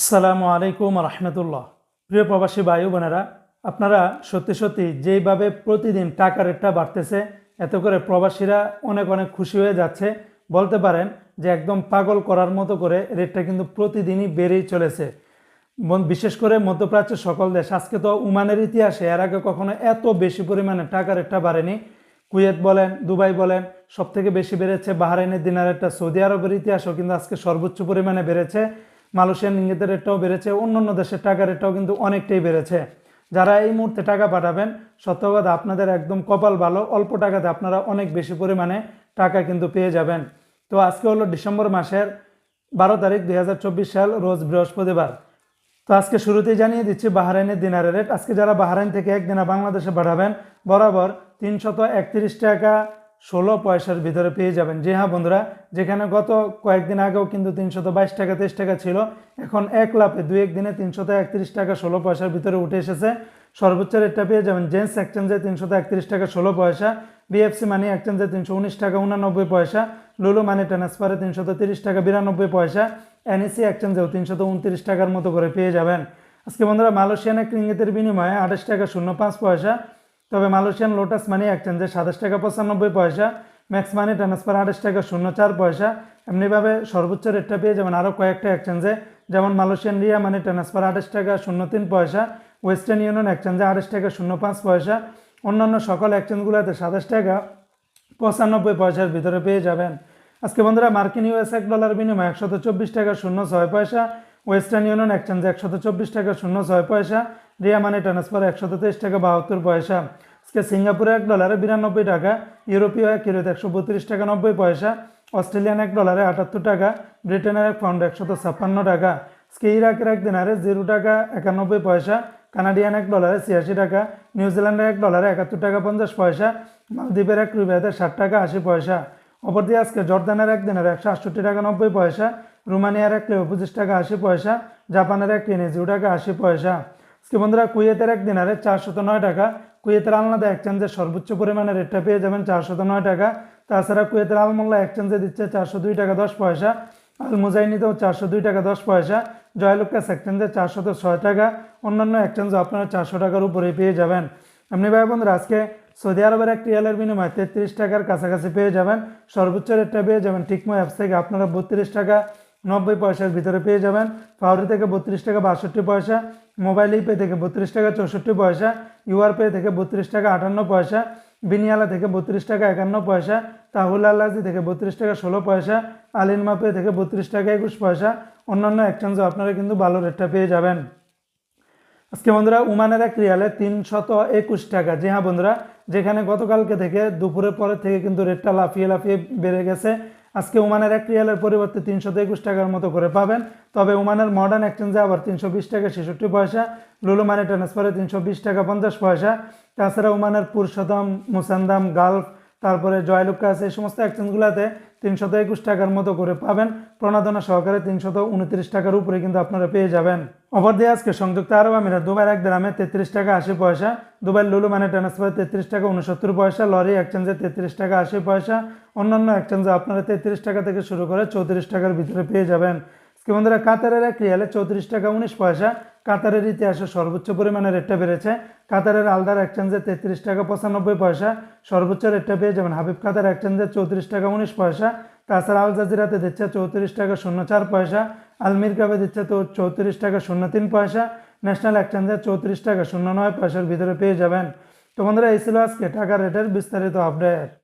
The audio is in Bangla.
আসসালামু আলাইকুম রহমতুল্লাহ। প্রিয় প্রবাসী ভাই বোনেরা, আপনারা সত্যি সত্যি যেইভাবে প্রতিদিন টাকা রেটটা বাড়তেছে, এত করে প্রবাসীরা অনেক অনেক খুশি হয়ে যাচ্ছে। বলতে পারেন যে একদম পাগল করার মতো করে রেটটা কিন্তু প্রতিদিনই বেড়েই চলেছে। বিশেষ করে মধ্যপ্রাচ্যের সকল দেশ, আজকে তো উমানের ইতিহাসে এর আগে কখনো এত বেশি পরিমাণে টাকা রেটটা বাড়েনি। কুয়েত বলেন, দুবাই বলেন সব থেকে বেশি বেড়েছে বাহারাইনের দিনার রেটটা সৌদি আরবের ইতিহাসও কিন্তু আজকে সর্বোচ্চ পরিমাণে বেড়েছে। মালয়েশিয়ান ইঙ্গিতের রেটটাও বেড়েছে অন্য অন্য দেশের টাকা রেটটাও কিন্তু অনেকটাই বেড়েছে। যারা এই মুহূর্তে টাকা পাঠাবেন, সত্যবাদ, আপনাদের একদম কপাল ভালো, অল্প টাকাতে আপনারা অনেক বেশি পরিমাণে টাকা কিন্তু পেয়ে যাবেন। তো আজকে হলো ডিসেম্বর মাসের বারো তারিখ দু হাজার চব্বিশ সাল, রোজ বৃহস্পতিবার। তো আজকে শুরুতেই জানিয়ে দিচ্ছি বাহারাইনের দিনারের রেট। আজকে যারা বাহারাইন থেকে একদিনা বাংলাদেশে পাঠাবেন, বরাবর তিনশত একত্রিশ টাকা ষোলো পয়সার ভিতরে পেয়ে যাবেন। জি হ্যাঁ বন্ধুরা, যেখানে গত কয়েকদিন আগেও কিন্তু তিনশত বাইশ টাকা, তেইশ টাকা ছিল, এখন এক লাফে দুই একদিনে তিনশত একত্রিশ টাকা ষোলো পয়সার ভিতরে উঠে এসেছে। সর্বোচ্চ রেটটা পেয়ে যাবেন জেন্টস এক্সচেঞ্জে তিনশত একত্রিশ টাকা, ষোলো পয়সা, বিএফসি মানি এক্সচেঞ্জে তিনশো উনিশ টাকা, উনানব্বই পয়সা, লুলু মানি ট্রান্সফারে তিনশত তিরিশ টাকা, বিরানব্বই পয়সা এনএসি এক্সচেঞ্জেও তিনশত উনত্রিশ টাকার মতো করে পেয়ে যাবেন। আজকে বন্ধুরা মালয়েশিয়ান এক রিঙ্গিতের বিনিময়ে আঠাশ টাকা, শূন্য পাঁচ পয়সা তবে মালয়েশিয়ান লোটাস মানি এক্সচেঞ্জে সাতাশ টাকা পঁচানব্বই পয়সা, ম্যাক্স মানি ট্রান্সফার আঠাশ টাকা শূন্য চার পয়সা। এমনিভাবে সর্বোচ্চ রেটটা পেয়ে যাবেন আরও কয়েকটা এক্সচেঞ্জে, যেমন মালয়েশিয়ান রিয়া মানি ট্রান্সফার আঠাশ টাকা শূন্য তিন পয়সা, ওয়েস্টার্ন ইউনিয়ন এক্সচেঞ্জে আঠাশ টাকা শূন্য পাঁচ পয়সা। অন্যান্য সকল এক্সচেঞ্জগুলোতে সাতাশ টাকা পঁচানব্বই পয়সার ভিতরে পেয়ে যাবেন। আজকে বন্ধুরা, মার্কিন ইউএস এক ডলার বিনিময় একশত চব্বিশ টাকা শূন্য ছয় পয়সা, ওয়েস্টার্ন ইউনিয়ন এক্সচেঞ্জে একশত চব্বিশ টাকা শূন্য ছয় পয়সা রিয়া মানি ট্রান্সফার একশো তেইশ টাকা বাহাত্তর পয়সা। আজকে সিঙ্গাপুরে এক ডলারে বিরানব্বই টাকা, ইউরোপীয় এক ইউরোতে একশো বত্রিশ টাকা নব্বই পয়সা, অস্ট্রেলিয়ান এক ডলারে আটাত্তর টাকা, ব্রিটেনের এক পাউন্ড একশত ছাপ্পান্ন টাকা। আজকে ইরাকের এক দিনারে জিরো টাকা একানব্বই পয়সা, কানাডিয়ান এক ডলারে ছিয়াশি টাকা নিউজিল্যান্ডের এক ডলারে একাত্তর টাকা পঞ্চাশ পয়সা, মালদ্বীপের এক রুবিয়াতে ষাট টাকা আশি পয়সা। অপরদিকে আজকে জর্দানের এক দিনের একশো আটষট্টি টাকা নব্বই পয়সা, রোমানিয়ার এক পঁচিশ টাকা আশি পয়সা, জাপানের এক টেনে জিরো টাকা আশি পয়সা। আজকে বন্ধুরা, কুয়েতের এক দিনারে চারশত নয় টাকা। কুয়েতের আলনাদা এক্সচেঞ্জের সর্বোচ্চ পরিমাণে রেটটা পেয়ে যাবেন চারশত নয় টাকা। তাছাড়া কুয়েতের আলমোল্লা এক্সচেঞ্জে দিচ্ছে চারশো দুই টাকা দশ পয়সা। আল মুজাইনিতেও চারশো দুই টাকা দশ পয়সা। জয়লুকাস এক্সচেঞ্জে চারশত ছয় টাকা। অন্যান্য এক্সচেঞ্জে আপনারা চারশো টাকার উপরেই পেয়ে যাবেন। এমনি ভাই বন্ধুরা, আজকে সৌদি আরবের এক রিয়ালের বিনিময়ে তেত্রিশ টাকার কাছাকাছি পেয়ে যাবেন। সর্বোচ্চ রেটটা পেয়ে যাবেন টিকমো অ্যাপস থেকে আপনারা বত্রিশ টাকা। নব্বই পয়সার ভিতরে পেয়ে যাবেন। ফাউরি থেকে বত্রিশ টাকা, বাষট্টি পয়সা। মোবাইল পে থেকে বত্রিশ টাকা, চৌষট্টি পয়সা। ইউআর পে থেকে বত্রিশ টাকা, আটান্ন পয়সা। বিনিয়ালা থেকে বত্রিশ টাকা, একান্ন পয়সা। তাহুল আল্লাজি থেকে বত্রিশ টাকা, ষোলো পয়সা। আলিনমা পে থেকে বত্রিশ টাকা, একুশ পয়সা। অন্যান্য এক্সচেঞ্জও আপনারা কিন্তু ভালো রেটটা পেয়ে যাবেন। আজকে বন্ধুরা, উমানের এক রিয়ালে তিনশত একুশ টাকা। জি হ্যাঁ বন্ধুরা, যেখানে গতকালকে থেকে দুপুরের পরে থেকে কিন্তু রেটটা লাফিয়ে লাফিয়ে বেড়ে গেছে। আজকে উমানের এক রিয়ালের পরিবর্তে তিনশো একুশ টাকার মতো করে পাবেন। তবে উমানের মডার্ন এক্সচেঞ্জে আবার তিনশো বিশ টাকা ছেষট্টি পয়সা, লুলু মানি ট্রান্সফারে তিনশো বিশ টাকা পঞ্চাশ পয়সা। তাছাড়া উমানের পুরুষদম মুসান্দাম, গালফ তারপরে জয়লুকাস এই সমস্ত এক্সচেঞ্জগুলোতে তিনশত একুশ টাকার মতো করে পাবেন। প্রণোদনা সহকারে তিনশত উনত্রিশ টাকার উপরে কিন্তু আপনারা পেয়ে যাবেন। অপর দিয়ে আজকে সংযুক্ত আরব আমিরাত, দুবাই এক গ্রামে তেত্রিশ টাকা আশি পয়সা, দুবাই লুলু মানে ট্রান্সফার তেত্রিশ টাকা উনসত্তর পয়সা, লরি এক্সচেঞ্জে তেত্রিশ টাকা আশি পয়সা, অন্যান্য এক্সচেঞ্জে আপনারা তেত্রিশ টাকা থেকে শুরু করে চৌত্রিশ টাকার ভিতরে পেয়ে যাবেন। বন্ধুরা কাতারের এক রিয়ালে চৌত্রিশ টাকা উনিশ পয়সা কাতারের ইতিহাসে সর্বোচ্চ পরিমাণে রেটটা বেড়েছে। কাতারের আলদার এক্সচেঞ্জে তেত্রিশ টাকা পঁচানব্বই পয়সা। সর্বোচ্চ রেটটা পেয়ে যাবেন হাবিব কাতার এক্সচেঞ্জে চৌত্রিশ টাকা উনিশ পয়সা। তাছাড়া আল জাজিরাতে দিচ্ছে চৌত্রিশ টাকা শূন্য চার পয়সা। আলমির কাপে দিচ্ছে তো চৌত্রিশ টাকা শূন্য তিন পয়সা। ন্যাশনাল এক্সচেঞ্জে চৌত্রিশ টাকা শূন্য নয় পয়সার ভিতরে পেয়ে যাবেন। তো বন্ধুরা, এই ছিল আজকে টাকার রেটের বিস্তারিত আপডেট